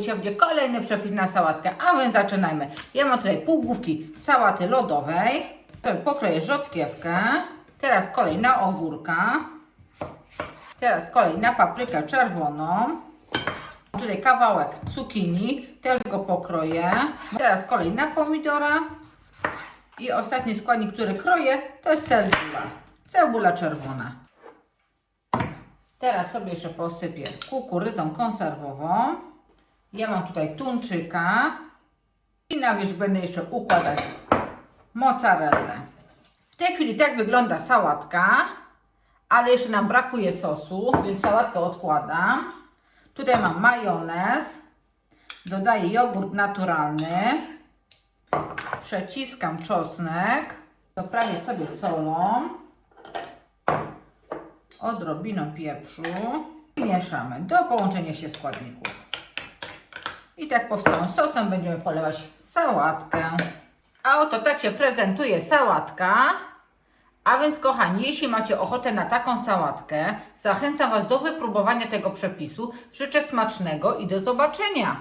Dzisiaj będzie kolejny przepis na sałatkę, a więc zaczynajmy. Ja mam tutaj pół główki sałaty lodowej. Pokroję rzodkiewkę. Teraz kolej na ogórka. Teraz kolej na paprykę czerwoną. Tutaj kawałek cukinii, też go pokroję. Teraz kolej na pomidora. I ostatni składnik, który kroję, to jest cebula. Cebula czerwona. Teraz sobie jeszcze posypię kukurydzą konserwową. Ja mam tutaj tuńczyka. I na wierzch będę jeszcze układać mozzarellę. W tej chwili tak wygląda sałatka, ale jeszcze nam brakuje sosu, więc sałatkę odkładam. Tutaj mam majonez. Dodaję jogurt naturalny. Przeciskam czosnek. Doprawię sobie solą. Odrobiną pieprzu. I mieszamy do połączenia się składników. I tak powstałym sosem będziemy polewać sałatkę. A oto tak się prezentuje sałatka. A więc kochani, jeśli macie ochotę na taką sałatkę, zachęcam Was do wypróbowania tego przepisu. Życzę smacznego i do zobaczenia.